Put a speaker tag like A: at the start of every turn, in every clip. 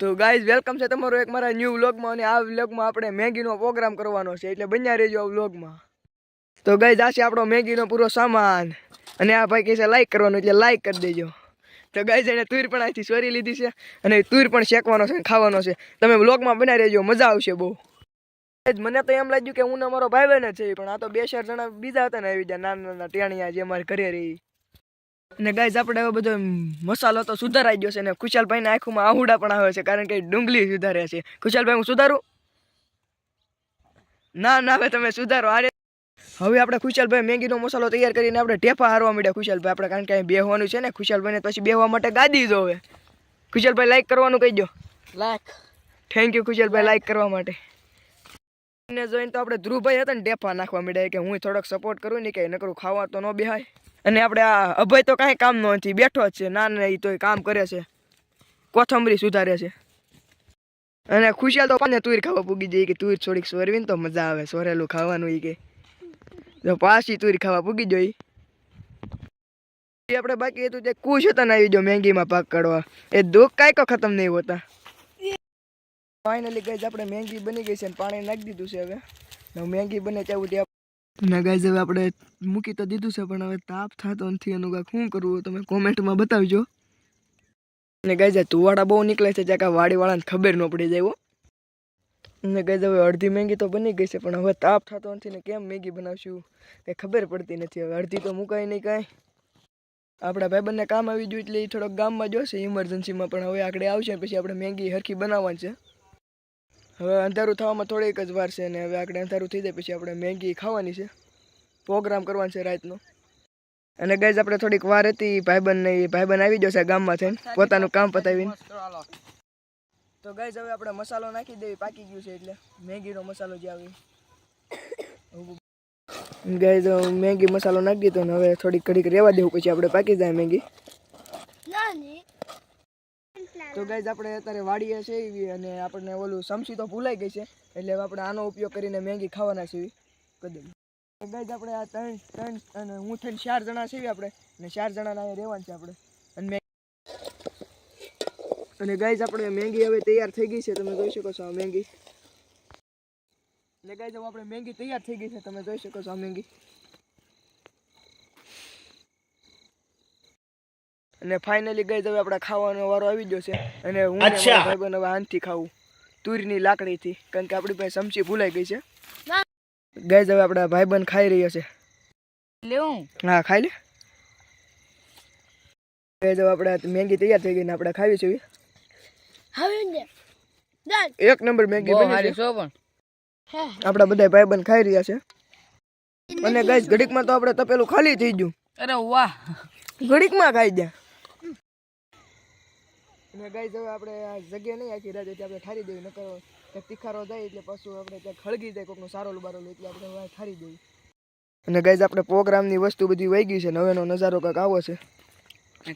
A: તો guys welcome છે તમારો એક મારા ન્યૂ વ્લોગમાં અને આ વ્લોગમાં આપણે મેગીનો પ્રોગ્રામ કરવાનો છે. એટલે બન્યા રહેજો આ વ્લોગમાં તો ગાઈઝ આ છે આપણો મેગીનો પૂરો સામાન. અને આ ભાઈ કહે છે લાઈક કરવાનું, એટલે લાઈક કરી દેજો. તો ગાઈઝ એને તુર પણ અહીંથી સોરી લીધી છે અને તુર પણ શેકવાનો છે ખાવાનો છે. તમે વ્લોગમાં બનાવી રહેજો, મજા આવશે બહુ. મને તો એમ લાગ્યું કે હું ને મારો ભાઈ બહેન છે, પણ આ તો બે ચાર જણા બીજા હતા ને ગયા, નાના નાના ટેણિયા જે મારે ઘરે રહી. અને ગાઈઝ આપણે હવે બધો મસાલો તો સુધારાઈ ગયો છે ને ખુશાલભાઈના આંખોમાં આહુડા પણ આવે છે કારણ કે ડુંગળી સુધારે છે. ખુશાલભાઈ હું સુધારું? ના ના હવે તમે સુધારો. આરે હવે આપણે ખુશાલભાઈ મેગીનો મસાલો તૈયાર કરીને આપણે ઢેફા હારવા માંડ્યા ખુશાલભાઈ આપણે કારણ કે અહીં બેહવાનું છે ને ખુશાલભાઈને પછી બેહવા માટે ગાદી જોવે ખુશાલભાઈ લાઈક કરવાનું કહી દો.
B: લાઈક
A: થેન્ક યુ ખુશાલભાઈ લાઈક કરવા માટે. ને જોઈને તો આપણે ધ્રુવભાઈ હતા ને ટેપા નાખવા માંડ્યા કે હું થોડોક સપોર્ટ કરું ને કે નકરું ખાવા તો ન બેહાય. અને આપણે આ અભય તો કાંઈ કામ નથી બેઠો જ છે ના ના એ તો કામ કરે છે. કોથમરી સુધારે છે. અને ખુશિયાલ તો પાને તુર ખાવા પૂગી જાય કે તુર થોડીક સોરવીને તો મજા આવે, સોરેલું ખાવાનું એ કે. જો પાછી તુર ખાવા પૂગી જોઈ આપણે બાકી હતું તે કુશ હતા ને આવી જો મેંગીમાં પાક કાઢવા. એ દુઃખ કાંઈ કો ખતમ નહીં હોતા. ફાઇનલી ગઈ આપણે મેંગી બની ગઈ છે અને પાણી નાખી દીધું છે હવે. મેંગી બને ત્યાં ના ગાઈઝ હવે આપણે મૂકી તો દીધું છે, પણ હવે તાપ થતો નથી. એનું કાંઈક શું કરવું તમે કોમેન્ટમાં બતાવજો. અને ગાઈઝ તુવાડા બહુ નીકળે છે, જ્યાં કાંઈ વાડીવાળાને ખબર ન પડી જાય અને ગાઈઝ હવે અડધી મેંગી તો બની ગઈ છે, પણ હવે તાપ થતો નથી ને કેમ મેગી બનાવશું? કંઈ ખબર પડતી નથી. હવે અડધી તો મુકાય નહીં કાંઈ. આપણા ભાઈબંધને કામ આવી ગયું એટલે એ થોડોક ગામમાં જોશે ઇમરજન્સીમાં પણ હવે આગળ આવશે પછી આપણે મેંગી હરખી બનાવવાની છે. હવે અંધારું થવામાં થોડીક જ વાર છે ને હવે આપણે અંધારું થઈ જાય પછી આપણે મેગી ખાવાની છે. પ્રોગ્રામ કરવાનો છે રાતનો. અને ગાઈઝ આપણે થોડીક વાર હતી ભાઈબંધ ને ભાઈબંધ આવી જશે ગામમાં થઈને. પોતાનું કામ પતાવીને. તો ગાઈઝ હવે આપણે મસાલો નાખી દેવી પાકી ગયું છે એટલે મેગીનો મસાલો જે આવે તો મેગી મસાલો નાખી દીધો ને હવે થોડીક ઘડીક રહેવા દેવું પછી આપણે પાકી જાય મેગી. તો ગાઈઝ આપણે અત્યારે વાડીએ છે અને આપણને ઓલું સમસી તો ભૂલાઈ ગઈ છે, એટલે આપણે આનો ઉપયોગ કરીને મેગી ખાવાના છે કદમ ગાઈઝ આપણે આ ત્રણ ત્રણ અને હું થઈને ચાર જણા છે આપણે, અને ચાર જણાના અહીંયા રહેવાનું છે આપણે. અને અને ગાઈઝ આપણે મેગી હવે તૈયાર થઈ ગઈ છે, તમે જોઈ શકો છો આ મેગી. એટલે ગાઈઝ આપણે મેગી તૈયાર થઈ ગઈ છે, તમે જોઈ શકો છો આ મેગી. અને ફાઇનલી ગઈ હવે આપણે ખાવાનો વારો આવી ગયો છે. અને હું ભાઈબંધ હવે આનથી ખાવું. તુરની લાકડીથી કારણ કે આપણી પાસે ચમચી ભૂલાઈ ગઈ છે. ગઈ હવે આપણા ભાઈબંધ ખાઈ રહ્યા છે.
B: લેવું
A: હા ખાઈ લે. ગઈ હવે આપણે મેગી તૈયાર થઈ ગઈ ને આપણે ખાવી છે એક નંબર મેગી બની છે.
B: પણ.
A: આપણા બધા ભાઈબંધ ખાઈ રહ્યા છે. અને ગઈ ઘડીકમાં તો આપણે તપેલું ખાલી થઈ ગયું.
B: અરે વાહ.
A: ઘડીકમાં ખાઈ ગયા. અને ગાય હવે આપણે આ જગ્યા નહીં આખી રાત એટલે આપણે ઠારી દેવી નકર ક્યાંક તીખારો જાય એટલે પાછું આપણે ત્યાં ખળગી જાય કોકનું સારો બારો એટલે આપણે હવે ઠારી દેવી. અને ગાઈઝ આપણે પ્રોગ્રામની વસ્તુ બધી વહી ગઈ છે નવેનો નજારો કંઈક આવો છે.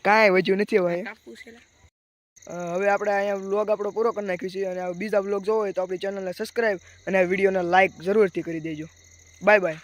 A: કાંઈ વધ્યું નથી હવે હવે આપણે અહીંયા વ્લોગ આપણો પૂરો કરી નાખ્યું છે અને બીજા વ્લોગ જોવો હોય તો આપણી ચેનલને સબસ્ક્રાઈબ અને આ વિડીયોને લાઇક જરૂરથી કરી દેજો. Bye bye